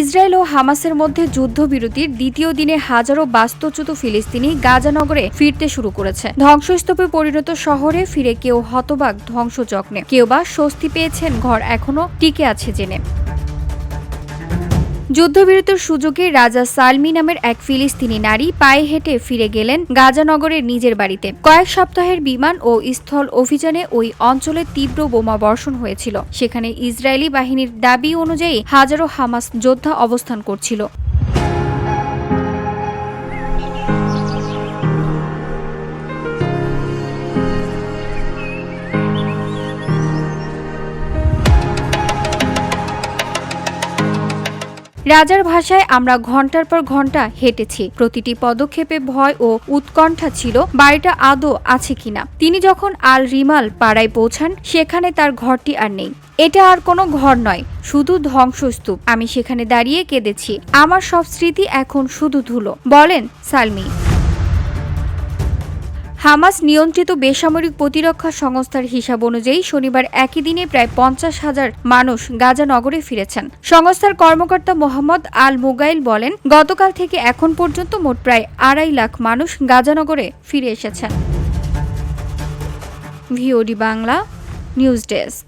Israel ও হামাসের মধ্যে যুদ্ধবিরতির দ্বিতীয় দিনে হাজারো বাস্তুচ্যুত ফিলিস্তিনি গাজানগরে ফিরতে শুরু করেছে। ধ্বংসস্তূপে পরিণত শহরে ফিরে কেউ হতবাক ধ্বংসযজ্ঞে। কেউ বা স্বস্তি পেয়েছেন, ঘর এখনও টিকে আছে জেনে। যুদ্ধবিরতির সুযোগে রাজা সালমি নামের এক ফিলিস্তিনি নারী পায়ে হেঁটে ফিরে গেলেন গাজানগরের নিজের বাড়িতে। কয়েক সপ্তাহের বিমান ও স্থল অভিযানে ওই অঞ্চলে তীব্র বোমা বর্ষণ হয়েছিল। সেখানে ইসরায়েলি বাহিনীর দাবি অনুযায়ী হাজারো হামাস যোদ্ধা অবস্থান করছিল। রাজার ভাষায় আমরা ঘণ্টার পর ঘণ্টা হেঁটেছি। প্রতিটি পদক্ষেপে ভয় ও উৎকণ্ঠা ছিল, বাড়িটা আদৌ আছে কিনা। তিনি যখন আল রিমাল পাড়ায় পৌঁছান, সেখানে তার ঘরটি আর নেই। এটা আর কোনো ঘর নয়, শুধু ধ্বংসস্তূপ। আমি সেখানে দাঁড়িয়ে কেঁদেছি। আমার সব স্মৃতি এখন শুধু ধুলো। বলেন, সালমি। হামাস নিয়ন্ত্রিত বেসামরিক প্রতিরক্ষা সংস্থার হিসাব অনুযায়ী শনিবার একই দিনে প্রায় পঞ্চাশ হাজার মানুষ গাজা নগরে ফিরেছেন। সংস্থার কর্মকর্তা মোহাম্মদ আল মুগাইল বলেন, গতকাল থেকে এখন পর্যন্ত মোট প্রায় আড়াই লাখ মানুষ গাজানগরে ফিরে এসেছেন। VOD Bangla, news desk.